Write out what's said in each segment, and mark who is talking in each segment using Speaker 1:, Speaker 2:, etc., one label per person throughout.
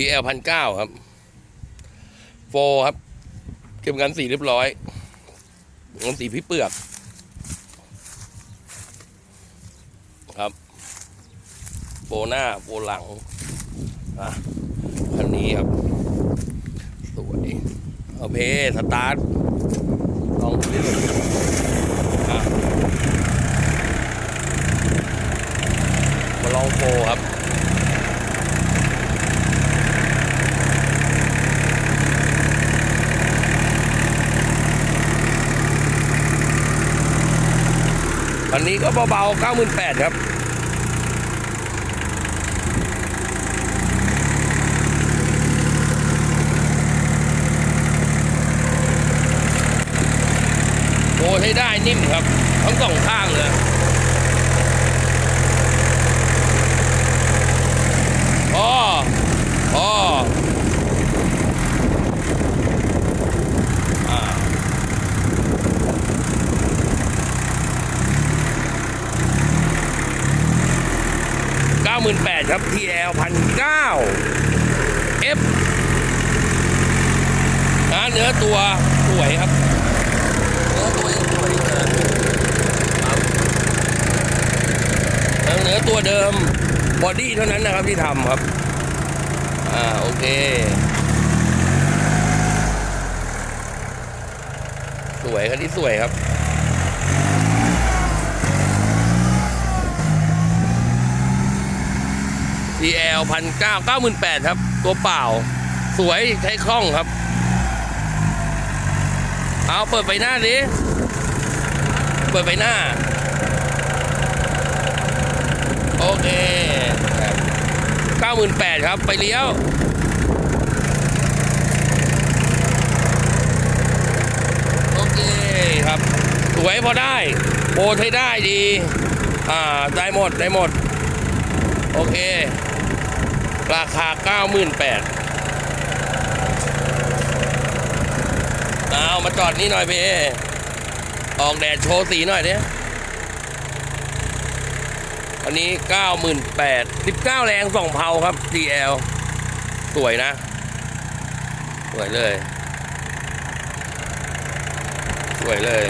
Speaker 1: TL พันเก้าครับโฟครับ เก็บกันสีเรียบร้อยกันสีพี่เปลือก ครับโฟหน้าโฟหลังอะคันนี้ครับ สวยเอเพสตาร์ทลองดูดิลูกอะมาลองโฟครับ อันนี้ก็เบาๆ98,000ครับโอ้ใช้ได้นิ่มครับ ทั้งสองข้างเลย 98,000 ครับ TL 1,900 F นะเนื้อตัวสวยครับ เนื้อตัวสวยอยู่เลครับเนื้อตัวเดิมบอดี้เท่านั้นนะครับที่ทำครับ อ่า โอเค สวยคันนี้สวยครับ TL พันเก้าเก้าหมื่นแปดครับ ตัวเปล่า สวยใช้คล่องครับ เอาเปิดไปหน้าดิเปิดไปหน้า โอเคเก้าหมื่นแปดครับไปเลี้ยวโอเคครับ สวยพอได้โบใช้ได้ดี อ่า ได้หมด ได้หมด โอเค ราคาเก้าหมื่นแปดเอามาจอดนี่หน่อยพี่ออกแดดโชว์สีหน่อยเนี่ยอันนี้เก้าหมื่นแปดสิบเก้าแรงสองเผาครับ DL สวยนะ สวยเลย สวยเลย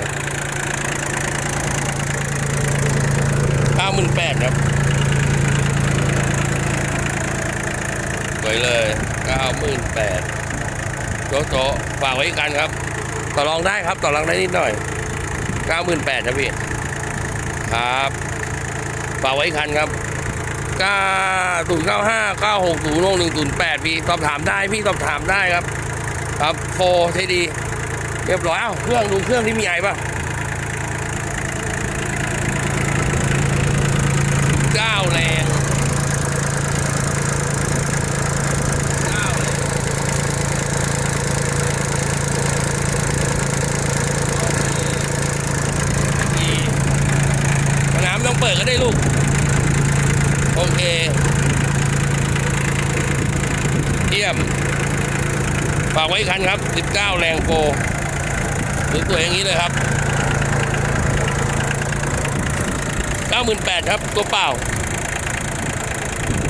Speaker 1: เก้าหมื่นแปดครับ วยเลยเก้าหมื่นแปดโจ๊ะโจ๊ะฝากไว้อีกกันครับ ต่อรองได้ครับ ต่อรองได้นิดหน่อยเก้าหมื่นแปดครับพี่ครับฝากไว้กคันครับเก้าศูนย์เก้าห้าเก้าหกศูนย์หนึ่งศูนย์แปดพี่สอบถามได้พี่สอบถามได้ครับ ครับโฟใช้ดี เรียบร้อยเอ้าเครื่องดูเครื่องที่มีไอป่ะเก้าแรงเก้าแรง ดีน้ำต้อง เปิดก็ได้ลูก โอเคเยี่ยม ฝากไว้คันครับ 19 แรงโฟสวยๆอย่างนี้เลยครับ 98,000 ครับ ตัวเปล่า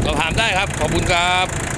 Speaker 1: เราถามได้ครับ ขอบคุณครับ